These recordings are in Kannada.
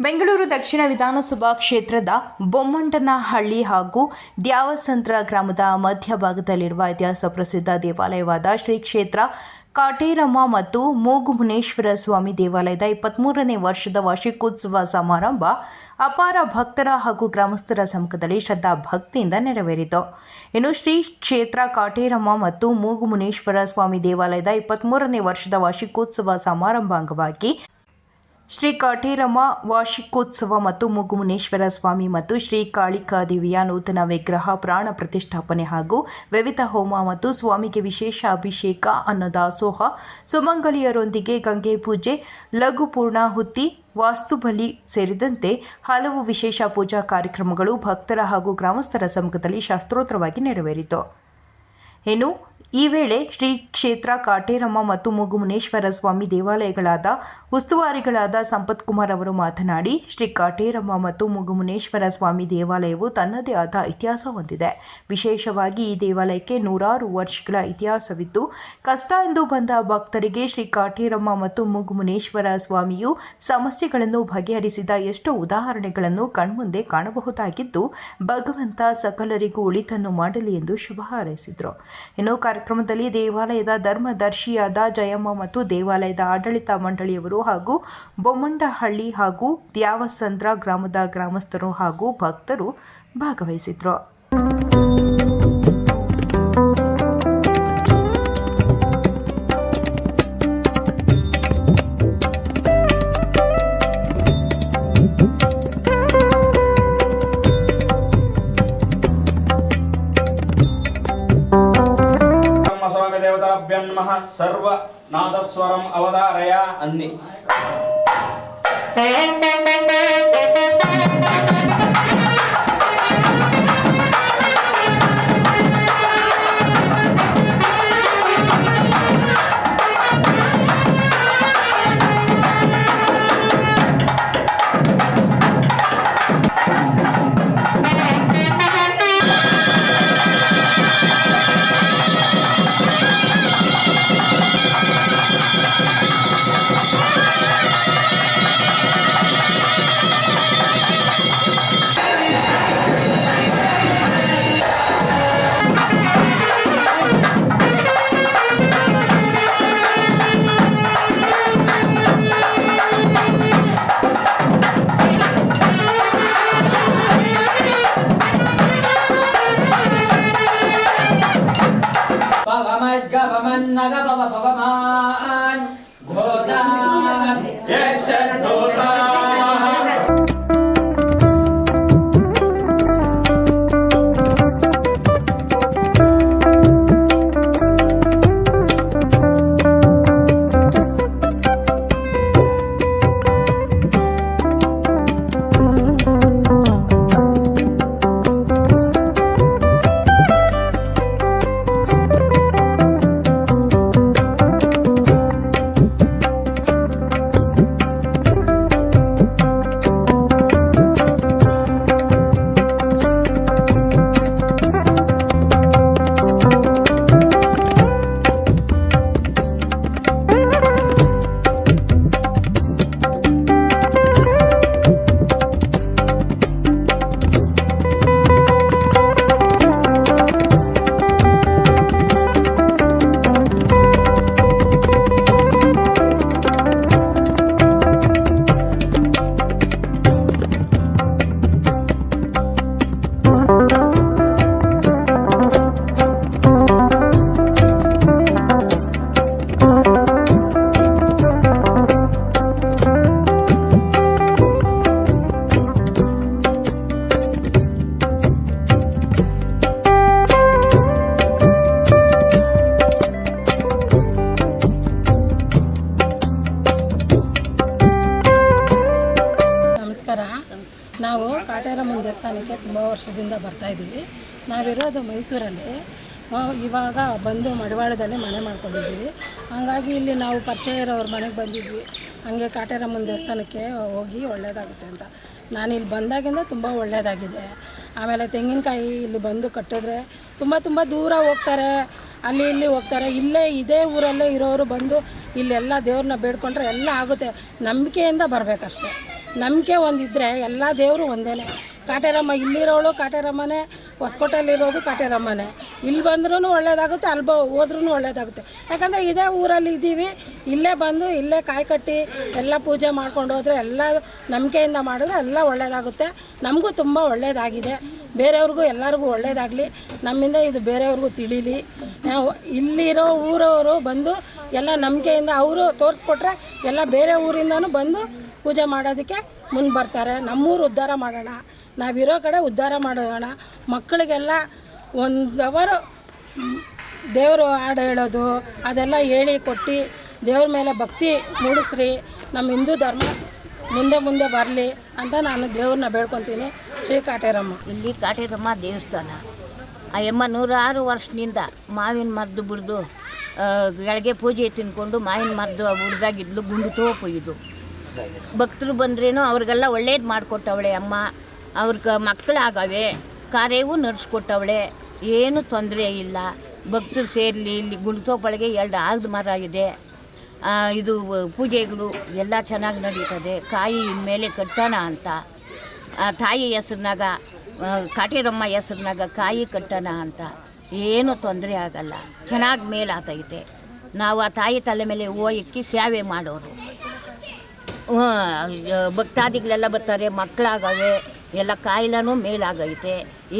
ಬೆಂಗಳೂರು ದಕ್ಷಿಣ ವಿಧಾನಸಭಾ ಕ್ಷೇತ್ರದ ಬೊಮ್ಮಂಡನಹಳ್ಳಿ ಹಾಗೂ ದ್ಯಾವಸಂತ್ರ ಗ್ರಾಮದ ಮಧ್ಯಭಾಗದಲ್ಲಿರುವ ಇತಿಹಾಸ ಪ್ರಸಿದ್ಧ ದೇವಾಲಯವಾದ ಶ್ರೀ ಕ್ಷೇತ್ರ ಕಾಟೇರಮ್ಮ ಮತ್ತು ಮೂಗುಮುನೇಶ್ವರ ಸ್ವಾಮಿ ದೇವಾಲಯದ ಇಪ್ಪತ್ತ್ಮೂರನೇ ವರ್ಷದ ವಾರ್ಷಿಕೋತ್ಸವ ಸಮಾರಂಭ ಅಪಾರ ಭಕ್ತರ ಹಾಗೂ ಗ್ರಾಮಸ್ಥರ ಸಮ್ಮುಖದಲ್ಲಿ ಶ್ರದ್ಧಾ ಭಕ್ತಿಯಿಂದ ನೆರವೇರಿತು. ಇನ್ನು ಶ್ರೀ ಕ್ಷೇತ್ರ ಕಾಟೇರಮ್ಮ ಮತ್ತು ಮೂಗುಮುನೇಶ್ವರ ಸ್ವಾಮಿ ದೇವಾಲಯದ ಇಪ್ಪತ್ತ್ಮೂರನೇ ವರ್ಷದ ವಾರ್ಷಿಕೋತ್ಸವ ಸಮಾರಂಭ ಅಂಗವಾಗಿ ಶ್ರೀ ಕಾಟೇರಮ್ಮ ವಾರ್ಷಿಕೋತ್ಸವ ಮತ್ತು ಮುಗುಮುನೇಶ್ವರ ಸ್ವಾಮಿ ಮತ್ತು ಶ್ರೀ ಕಾಳಿಕಾದೇವಿಯ ನೂತನ ವಿಗ್ರಹ ಪ್ರಾಣ ಪ್ರತಿಷ್ಠಾಪನೆ ಹಾಗೂ ವಿವಿಧ ಹೋಮ ಮತ್ತು ಸ್ವಾಮಿಗೆ ವಿಶೇಷ ಅಭಿಷೇಕ ಅನ್ನದಾಸೋಹ ಸುಮಂಗಲಿಯರೊಂದಿಗೆ ಗಂಗೆ ಪೂಜೆ, ಲಘು ಪೂರ್ಣಾಹುತಿ ವಾಸ್ತುಬಲಿ ಸೇರಿದಂತೆ ಹಲವು ವಿಶೇಷ ಪೂಜಾ ಕಾರ್ಯಕ್ರಮಗಳು ಭಕ್ತರ ಹಾಗೂ ಗ್ರಾಮಸ್ಥರ ಸಮ್ಮುಖದಲ್ಲಿ ಶಾಸ್ತ್ರೋತ್ತರವಾಗಿ ನೆರವೇರಿತು. ಇನ್ನು ಈ ವೇಳೆ ಶ್ರೀ ಕ್ಷೇತ್ರ ಕಾಟೇರಮ್ಮ ಮತ್ತು ಮುಗುಮುನೇಶ್ವರ ಸ್ವಾಮಿ ದೇವಾಲಯಗಳಾದ ಉಸ್ತುವಾರಿಗಳಾದ ಸಂಪತ್ ಕುಮಾರ್ ಅವರು ಮಾತನಾಡಿ, ಶ್ರೀ ಕಾಟೇರಮ್ಮ ಮತ್ತು ಮುಗುಮುನೇಶ್ವರ ಸ್ವಾಮಿ ದೇವಾಲಯವು ತನ್ನದೇ ಆದ ಇತಿಹಾಸ ಹೊಂದಿದೆ. ವಿಶೇಷವಾಗಿ ಈ ದೇವಾಲಯಕ್ಕೆ ನೂರಾರು ವರ್ಷಗಳ ಇತಿಹಾಸವಿದ್ದು, ಕಷ್ಟ ಎಂದು ಬಂದ ಭಕ್ತರಿಗೆ ಶ್ರೀ ಕಾಟೇರಮ್ಮ ಮತ್ತು ಮುಗುಮುನೇಶ್ವರ ಸ್ವಾಮಿಯು ಸಮಸ್ಯೆಗಳನ್ನು ಬಗೆಹರಿಸಿದ ಎಷ್ಟೋ ಉದಾಹರಣೆಗಳನ್ನು ಕಣ್ಮುಂದೆ ಕಾಣಬಹುದಾಗಿದ್ದು, ಭಗವಂತ ಸಕಲರಿಗೂ ಉಳಿತನ್ನು ಮಾಡಲಿ ಎಂದು ಶುಭ ಹಾರೈಸಿದರು. ಇನ್ನು ಕಾರ್ಯಕ್ರಮದಲ್ಲಿ ದೇವಾಲಯದ ಧರ್ಮದರ್ಶಿಯಾದ ಜಯಮ್ಮ ಮತ್ತು ದೇವಾಲಯದ ಆಡಳಿತ ಮಂಡಳಿಯವರು ಹಾಗೂ ಬೊಮ್ಮಂಡಹಳ್ಳಿ ಹಾಗೂ ದ್ಯಾವಸಂದ್ರ ಗ್ರಾಮದ ಗ್ರಾಮಸ್ಥರು ಹಾಗೂ ಭಕ್ತರು ಭಾಗವಹಿಸಿದ್ರು. సర్వ నాదస్వరం అవధారయ అంది Thank you. ನಾವು ಕಾಟೇರಮ್ಮನ ದೇವಸ್ಥಾನಕ್ಕೆ ತುಂಬ ವರ್ಷದಿಂದ ಬರ್ತಾಯಿದ್ದೀವಿ ನಾವಿರೋದು ಮೈಸೂರಲ್ಲಿ. ಇವಾಗ ಬಂದು ಮಡಿವಾಳದಲ್ಲಿ ಮನೆ ಮಾಡ್ಕೊಂಡಿದ್ದೀವಿ. ಹಾಗಾಗಿ ಇಲ್ಲಿ ನಾವು ಪರಿಚಯ ಇರೋರ ಮನೆಗೆ ಬಂದಿದ್ವಿ. ಹಾಗೆ ಕಾಟೇರಮ್ಮನ ದೇವಸ್ಥಾನಕ್ಕೆ ಹೋಗಿ ಒಳ್ಳೆಯದಾಗುತ್ತೆ ಅಂತ. ನಾನು ಇಲ್ಲಿ ಬಂದಾಗಿಂದ ತುಂಬ ಒಳ್ಳೆಯದಾಗಿದೆ ಆಮೇಲೆ ತೆಂಗಿನಕಾಯಿ ಇಲ್ಲಿ ಬಂದು ಕಟ್ಟಿದ್ರೆ ತುಂಬ ತುಂಬ ದೂರ ಹೋಗ್ತಾರೆ. ಅಲ್ಲಿ ಇಲ್ಲಿ ಹೋಗ್ತಾರೆ. ಇಲ್ಲೇ ಇದೇ ಊರಲ್ಲೇ ಇರೋರು ಬಂದು ಇಲ್ಲೆಲ್ಲ ದೇವ್ರನ್ನ ಬೇಡ್ಕೊಂಡ್ರೆ ಎಲ್ಲ ಆಗುತ್ತೆ. ನಂಬಿಕೆಯಿಂದ ಬರಬೇಕಷ್ಟೆ. ನಂಬಿಕೆ ಒಂದಿದ್ರೆ ಎಲ್ಲ ದೇವರು ಒಂದೇ ಕಾಟೇರಮ್ಮ ಇಲ್ಲಿರೋಳು ಕಾಟೇರಮ್ಮನೇ, ಹೊಸ್ಕೋಟೆಯಲ್ಲಿರೋದು ಕಾಟೇರಮ್ಮನೇ. ಇಲ್ಲಿ ಬಂದ್ರೂ ಒಳ್ಳೇದಾಗುತ್ತೆ, ಅಲ್ಲಿ ಬ ಹೋದ್ರೂ ಒಳ್ಳೇದಾಗುತ್ತೆ. ಯಾಕಂದರೆ ಇದೇ ಊರಲ್ಲಿ ಇದ್ದೀವಿ, ಇಲ್ಲೇ ಬಂದು ಇಲ್ಲೇ ಕಾಯಿ ಕಟ್ಟಿ ಎಲ್ಲ ಪೂಜೆ ಮಾಡ್ಕೊಂಡು ಹೋದರೆ ಎಲ್ಲ ನಂಬಿಕೆಯಿಂದ ಮಾಡಿದ್ರೆ ಎಲ್ಲ ಒಳ್ಳೇದಾಗುತ್ತೆ. ನಮಗೂ ತುಂಬ ಒಳ್ಳೇದಾಗಿದೆ. ಬೇರೆಯವ್ರಿಗೂ ಎಲ್ಲರಿಗೂ ಒಳ್ಳೇದಾಗಲಿ. ನಮ್ಮಿಂದ ಇದು ಬೇರೆಯವ್ರಿಗೂ ತಿಳಿಲಿ. ನಾವು ಇಲ್ಲಿರೋ ಊರವರು ಬಂದು ಎಲ್ಲ ನಂಬಿಕೆಯಿಂದ ಅವರು ತೋರಿಸ್ಕೊಟ್ರೆ ಎಲ್ಲ ಬೇರೆ ಊರಿಂದನೂ ಬಂದು ಪೂಜೆ ಮಾಡೋದಕ್ಕೆ ಮುಂದೆ ಬರ್ತಾರೆ. ನಮ್ಮೂರು ಉದ್ಧಾರ ಮಾಡೋಣ. ನಾವಿರೋ ಕಡೆ ಉದ್ಧಾರ ಮಾಡೋಣ. ಮಕ್ಕಳಿಗೆಲ್ಲ ಒಂದು ಅವರು ದೇವರು ಹಾಡು ಹೇಳೋದು, ಅದೆಲ್ಲ ಹೇಳಿ ಕೊಟ್ಟು ದೇವ್ರ ಮೇಲೆ ಭಕ್ತಿ ಮೂಡಿಸ್ರಿ. ನಮ್ಮ ಹಿಂದೂ ಧರ್ಮ ಮುಂದೆ ಮುಂದೆ ಬರಲಿ ಅಂತ ನಾನು ದೇವ್ರನ್ನ ಬೇಡ್ಕೊತೀನಿ. ಶ್ರೀ ಕಾಟೇರಮ್ಮ. ಇಲ್ಲಿ ಕಾಟೇರಮ್ಮ ದೇವಸ್ಥಾನ. ಆ ಯಮ್ಮ ನೂರಾರು ವರ್ಷದಿಂದ ಮಾವಿನ ಮರದ್ದು ಬಿಡ್ದು ಗಳಿಗೆ ಪೂಜೆ ತಿನ್ಕೊಂಡು ಮಾವಿನ ಮರದ್ದು ಬುಡ್ದಾಗಿದ್ಲು ಗುಂಡು ತೋಪು ಇದು ಭಕ್ತರು ಬಂದ್ರೇನು ಅವ್ರಿಗೆಲ್ಲ ಒಳ್ಳೇದು ಮಾಡಿಕೊಟ್ಟವಳೆ ಅಮ್ಮ. ಅವ್ರಿಗೆ ಮಕ್ಕಳಾಗವೆ ಕಾರ್ಯವೂ ನಡೆಸ್ಕೊಟ್ಟವಳೆ. ಏನು ತೊಂದರೆ ಇಲ್ಲ. ಭಕ್ತರು ಸೇರಲಿ ಇಲ್ಲಿ ಗುಣಸೋಪಳಿಗೆ ಎರಡು ಆಲ್ದ ಮರ ಇದೆ. ಇದು ಪೂಜೆಗಳು ಎಲ್ಲ ಚೆನ್ನಾಗಿ ನಡೀತದೆ. ಕಾಯಿ ಮೇಲೆ ಕಟ್ಟೋಣ ಅಂತ. ತಾಯಿ ಹೆಸ್ರನಾಗ ಕಾಟೇರಮ್ಮ ಹೆಸ್ರನಾಗ ಕಾಯಿ ಕಟ್ಟೋಣ ಅಂತ. ಏನೂ ತೊಂದರೆ ಆಗಲ್ಲ. ಚೆನ್ನಾಗಿ ಮೇಲಾತೈತೆ. ನಾವು ಆ ತಾಯಿ ತಲೆ ಮೇಲೆ ಹೋಗಿ ಸೇವೆ ಮಾಡೋರು. ಭಕ್ತಾದಿಗಳೆಲ್ಲ ಬರ್ತಾರೆ, ಮಕ್ಕಳಾಗವೆ, ಎಲ್ಲ ಕಾಯಿಲೆನೂ ಮೇಲಾಗೈತೆ,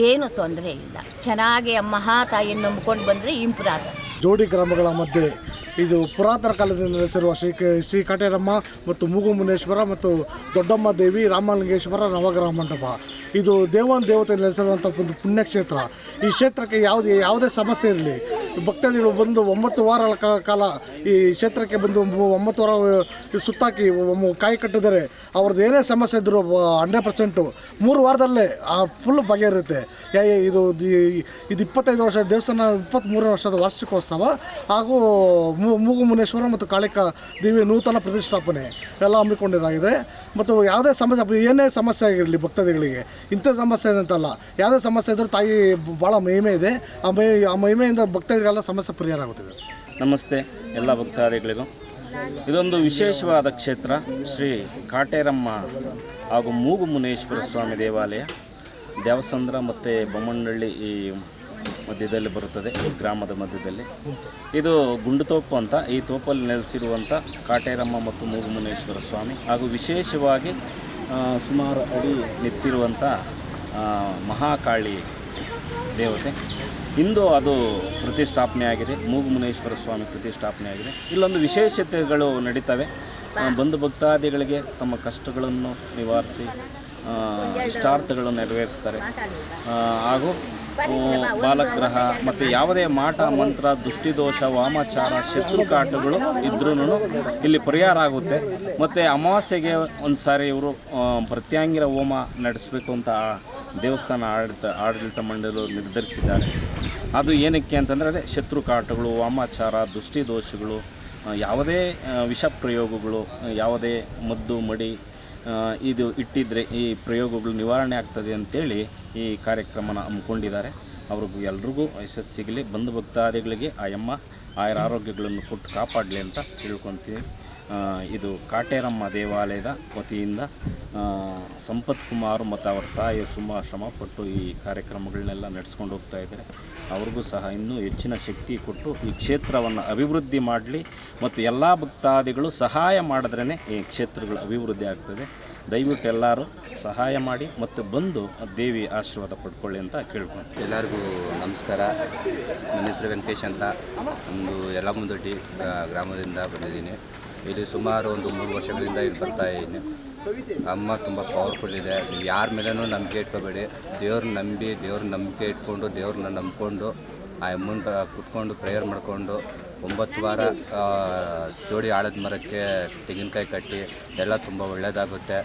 ಏನು ತೊಂದರೆ ಇಲ್ಲ. ಚೆನ್ನಾಗಿ ಆ ಮಹಾತಾಯಿಯನ್ನು ನಂಬ್ಕೊಂಡು ಬಂದರೆ ಇಂಪ್ರೂವ್ ಜೋಡಿ ಗ್ರಾಮಗಳ ಮಧ್ಯೆ ಇದು ಪುರಾತನ ಕಾಲದಿಂದ ನೆಲೆಸಿರುವ ಶ್ರೀ ಶ್ರೀ ಕಾಟೇರಮ್ಮ ಮತ್ತು ಮೂಗು ಮುನೇಶ್ವರ ಮತ್ತು ದೊಡ್ಡಮ್ಮ ದೇವಿ ರಾಮಲಿಂಗೇಶ್ವರ ನವಗ್ರಹ ಮಂಟಪ. ಇದು ದೇವನ ದೇವತೆ ನೆಲೆಸಿರುವಂಥ ಒಂದು ಪುಣ್ಯಕ್ಷೇತ್ರ. ಈ ಕ್ಷೇತ್ರಕ್ಕೆ ಯಾವುದೇ ಯಾವುದೇ ಸಮಸ್ಯೆ ಇರಲಿ ಭಕ್ತಾದಿಗಳು ಬಂದು ಒಂಬತ್ತು ವಾರಗಳ ಕಾಲ ಈ ಕ್ಷೇತ್ರಕ್ಕೆ ಬಂದು ಒಂಬತ್ತು ವಾರ ಸುತ್ತಾಕಿ ಕಾಯಿ ಕಟ್ಟಿದರೆ ಅವ್ರದ್ದು ಏನೇ ಸಮಸ್ಯೆ ಇದ್ದರೂ ಹಂಡ್ರೆಡ್ ಪರ್ಸೆಂಟು ಮೂರು ವಾರದಲ್ಲೇ ಆ ಫುಲ್ ಬಗೆಹರುತ್ತೆ ಇದು ಇದು ಇಪ್ಪತ್ತೈದು ವರ್ಷ ದೇವಸ್ಥಾನ ಇಪ್ಪತ್ತ್ಮೂರನೇ ವರ್ಷದ ವಾರ್ಷಿಕೋತ್ಸವ ಹಾಗೂ ಮೂಗು ಮುನೇಶ್ವರ ಮತ್ತು ಕಾಳಿಕಾ ದೇವಿ ನೂತನ ಪ್ರತಿಷ್ಠಾಪನೆ ಎಲ್ಲ ಹಮ್ಮಿಕೊಂಡಿದ್ದಾಗಿದೆ. ಮತ್ತು ಯಾವುದೇ ಸಮಸ್ಯೆ ಏನೇ ಸಮಸ್ಯೆ ಆಗಿರಲಿ ಭಕ್ತಾದಿಗಳಿಗೆ, ಇಂಥ ಸಮಸ್ಯೆ ಅಂತಲ್ಲ ಯಾವುದೇ ಸಮಸ್ಯೆ ಇದ್ದರೂ ತಾಯಿ ಭಾಳ ಮಹಿಮೆ ಇದೆ. ಆ ಮೈ ಆ ಮಹಿಮೆಯಿಂದ ಭಕ್ತಾದಿಗೆಲ್ಲ ಸಮಸ್ಯೆ ಪರಿಹಾರ ಆಗುತ್ತಿದೆ. ನಮಸ್ತೆ, ಎಲ್ಲ ಭಕ್ತಾದಿಗಳಿಗೂ. ಇದೊಂದು ವಿಶೇಷವಾದ ಕ್ಷೇತ್ರ, ಶ್ರೀ ಕಾಟೇರಮ್ಮ ಹಾಗೂ ಮೂಗು ಮುನೇಶ್ವರ ಸ್ವಾಮಿ ದೇವಾಲಯ. ದೇವಸಂದ್ರ ಮತ್ತು ಬೊಮ್ಮನಹಳ್ಳಿ ಈ ಮಧ್ಯದಲ್ಲಿ ಬರುತ್ತದೆ, ಈ ಗ್ರಾಮದ ಮಧ್ಯದಲ್ಲಿ. ಇದು ಗುಂಡುತೋಪು ಅಂತ, ಈ ತೋಪಲ್ಲಿ ನೆಲೆಸಿರುವಂಥ ಕಾಟೇರಮ್ಮ ಮತ್ತು ಮೂಗು ಮುನೇಶ್ವರ ಸ್ವಾಮಿ ಹಾಗೂ ವಿಶೇಷವಾಗಿ ಸುಮಾರು ಅಡಿ ನಿಂತಿರುವಂಥ ಮಹಾಕಾಳಿ ದೇವತೆ. ಇಂದು ಅದು ಪ್ರತಿಷ್ಠಾಪನೆ ಆಗಿದೆ ಮೂಗು ಮುನೇಶ್ವರ ಸ್ವಾಮಿ ಪ್ರತಿಷ್ಠಾಪನೆ ಆಗಿದೆ ಇಲ್ಲೊಂದು ವಿಶೇಷತೆಗಳು ನಡೀತವೆ. ಬಂಧು ಭಕ್ತಾದಿಗಳಿಗೆ ತಮ್ಮ ಕಷ್ಟಗಳನ್ನು ನಿವಾರಿಸಿ ಇಷ್ಟಾರ್ಥಗಳನ್ನು ನೆರವೇರಿಸ್ತಾರೆ. ಹಾಗೂ ಬಾಲಗ್ರಹ ಮತ್ತು ಯಾವುದೇ ಮಾಟ, ಮಂತ್ರ, ದುಷ್ಟಿದೋಷ, ವಾಮಾಚಾರ ಶತ್ರುಕಾಟಗಳು ಇದ್ರೂ ಇಲ್ಲಿ ಪರಿಹಾರ ಆಗುತ್ತೆ. ಮತ್ತು ಅಮಾವಾಸ್ಯೆಗೆ ಒಂದು ಸಾರಿ ಇವರು ಪ್ರತ್ಯಾಂಗಿರ ಹೋಮ ನಡೆಸಬೇಕು ಅಂತ ದೇವಸ್ಥಾನ ಆಡಳಿತ ಆಡಳಿತ ಮಂಡಳಿ ನಿರ್ಧರಿಸಿದ್ದಾರೆ. ಅದು ಏನಕ್ಕೆ ಅಂತಂದರೆ ಅದೇ ಶತ್ರುಕಾಟಗಳು ವಾಮಾಚಾರ ದೃಷ್ಟಿದೋಷಗಳು ಯಾವುದೇ ವಿಷ ಪ್ರಯೋಗಗಳು ಯಾವುದೇ ಮದ್ದು, ಮಡಿ ಇದು ಇಟ್ಟಿದ್ರೆ ಈ ಪ್ರಯೋಗಗಳು ನಿವಾರಣೆ ಆಗ್ತದೆ ಅಂತೇಳಿ ಈ ಕಾರ್ಯಕ್ರಮನ ಹಮ್ಮಿಕೊಂಡಿದ್ದಾರೆ. ಅವ್ರಿಗೂ ಎಲ್ರಿಗೂ ಯಶಸ್ಸು ಸಿಗಲಿ ಬಂಧು ಭಕ್ತಾದಿಗಳಿಗೆ ಆ ಯಮ್ಮ ಆಯರ ಆರೋಗ್ಯಗಳನ್ನು ಕೊಟ್ಟು ಕಾಪಾಡಲಿ ಅಂತ ತಿಳ್ಕೊತೀವಿ ಇದು ಕಾಟೇರಮ್ಮ ದೇವಾಲಯದ ವತಿಯಿಂದ ಸಂಪತ್ ಕುಮಾರ್ ಮತ್ತು ಅವರ ತಾಯಿ ಸುಮಾ ಶ್ರಮಪಟ್ಟು ಈ ಕಾರ್ಯಕ್ರಮಗಳನ್ನೆಲ್ಲ ನಡೆಸ್ಕೊಂಡು ಹೋಗ್ತಾ ಇದ್ದಾರೆ. ಅವ್ರಿಗೂ ಸಹ ಇನ್ನೂ ಹೆಚ್ಚಿನ ಶಕ್ತಿ ಕೊಟ್ಟು ಈ ಕ್ಷೇತ್ರವನ್ನು ಅಭಿವೃದ್ಧಿ ಮಾಡಲಿ ಮತ್ತು ಎಲ್ಲ ಭಕ್ತಾದಿಗಳು ಸಹಾಯ ಮಾಡಿದ್ರೇ ಈ ಕ್ಷೇತ್ರಗಳು ಅಭಿವೃದ್ಧಿ ಆಗ್ತದೆ. ದಯವಿಟ್ಟು ಎಲ್ಲರೂ ಸಹಾಯ ಮಾಡಿ ಮತ್ತು ಬಂದು ದೇವಿ ಆಶೀರ್ವಾದ ಪಡ್ಕೊಳ್ಳಿ ಅಂತ ಕೇಳ್ಕೊಂಡು ಎಲ್ಲರಿಗೂ ನಮಸ್ಕಾರ. ನನ್ನ ಹೆಸರು ವೆಂಕಟೇಶ್ ಅಂತ. ಒಂದು ಯಲಮುದೊಡ್ಡಿ ಗ್ರಾಮದಿಂದ ಬಂದಿದ್ದೀನಿ. ಇಲ್ಲಿ ಸುಮಾರು ಒಂದು ಮೂರು ವರ್ಷಗಳಿಂದ ಇಲ್ಲಿ ಬರ್ತಾ ಇದ್ದೀನಿ. ಅಮ್ಮ ತುಂಬ ಪವರ್ಫುಲ್ ಇದೆ. ನೀವು ಯಾರ ಮೇಲೂ ನಂಬಿಕೆ ಇಟ್ಕೋಬೇಡಿ. ದೇವ್ರನ್ನ ನಂಬಿ, ದೇವ್ರ ನಂಬಿಕೆ ಇಟ್ಕೊಂಡು ದೇವ್ರನ್ನ ನಂಬಿಕೊಂಡು, ಆ ಅಮ್ಮನ ಕುತ್ಕೊಂಡು ಪ್ರೇಯರ್ ಮಾಡಿಕೊಂಡು, ಒಂಬತ್ತು ವಾರ ಜೋಡಿ ಆಳದ ಮರಕ್ಕೆ ತೆಂಗಿನಕಾಯಿ ಕಟ್ಟಿ, ಎಲ್ಲ ತುಂಬ ಒಳ್ಳೆಯದಾಗುತ್ತೆ